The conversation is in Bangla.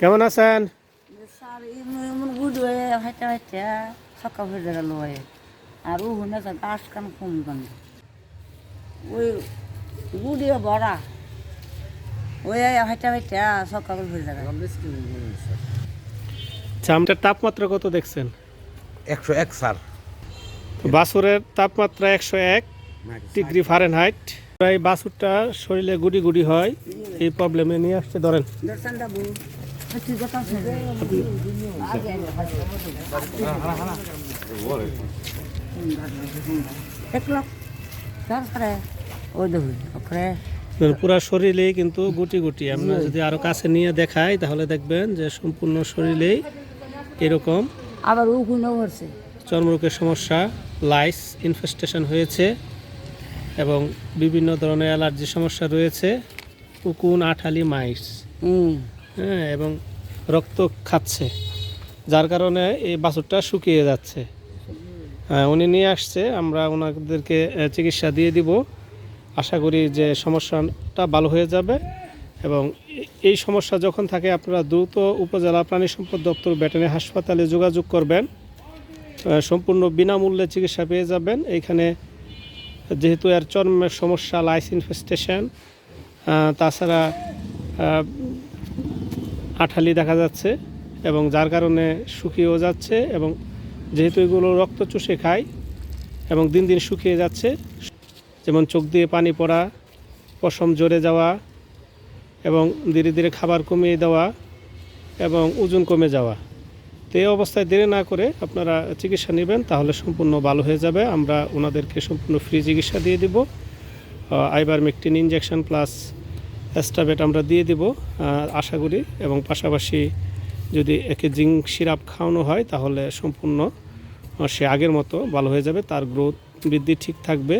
কেমন আছেন? আর ও হনে গাছ কান কম কান ওই গুডিয়ে বড়া। ওই হাইটা হাইটা সকাল গেল চামটার তাপমাত্রা কত দেখছেন? একশো এক স্যার। তো বাছুরের তাপমাত্রা একশো এক ডিগ্রি ফারেনহাইট এই বাছুরটা শরীরে গুড়ি গুড়ি হয় এই প্রবলেমে নিয়ে আসছে ধরেন। পুরো শরীরেই কিন্তু গুটি গুটি আমরা যদি আরও কাছে নিয়ে দেখাই তাহলে দেখবেন যে সম্পূর্ণ শরীরেই এরকম আবার চর্মরোগের সমস্যা লাইস ইনফেস্টেশন হয়েছে এবং বিভিন্ন ধরনের অ্যালার্জি সমস্যা রয়েছে উকুন আঠালি মাইস হ্যাঁ এবং রক্ত খাচ্ছে যার কারণে এই বাছুরটা শুকিয়ে যাচ্ছে। হ্যাঁ, উনি নিয়ে আসছে আমরা ওনাদেরকে চিকিৎসা দিয়ে দিব। আশা করি যে সমস্যাটা ভালো হয়ে যাবে এবং এই সমস্যা যখন থাকে আপনারা দ্রুত উপজেলা প্রাণী সম্পদ দপ্তর ব্যাটারি হাসপাতালে যোগাযোগ করবেন। সম্পূর্ণ বিনামূল্যে চিকিৎসা পেয়ে যাবেন। এইখানে যেহেতু এর চর্মের সমস্যা লাইস ইনফেস্টেশন তাছাড়া আঠালি দেখা যাচ্ছে এবং যার কারণে শুকিয়েও যাচ্ছে এবং যেহেতু এগুলো রক্ত চুষে খায় এবং দিন দিন শুকিয়ে যাচ্ছে, যেমন চোখ দিয়ে পানি পড়া, পশম জোরে যাওয়া এবং ধীরে ধীরে খাবার কমিয়ে দেওয়া এবং ওজন কমে যাওয়া। তো এই অবস্থায় দেরি না করে আপনারা চিকিৎসা নেবেন, তাহলে সম্পূর্ণ ভালো হয়ে যাবে। আমরা ওনাদেরকে সম্পূর্ণ ফ্রি চিকিৎসা দিয়ে দিব। আইবারমেকটিন ইনজেকশন প্লাস অ্যাস্টাবেট আমরা দিয়ে দেব আশা করি। এবং পাশাপাশি যদি একে জিঙ্ক সিরাপ খাওয়ানো হয়, তাহলে সম্পূর্ণ সে আগের মতো ভালো হয়ে যাবে, তার গ্রোথ বৃদ্ধি ঠিক থাকবে।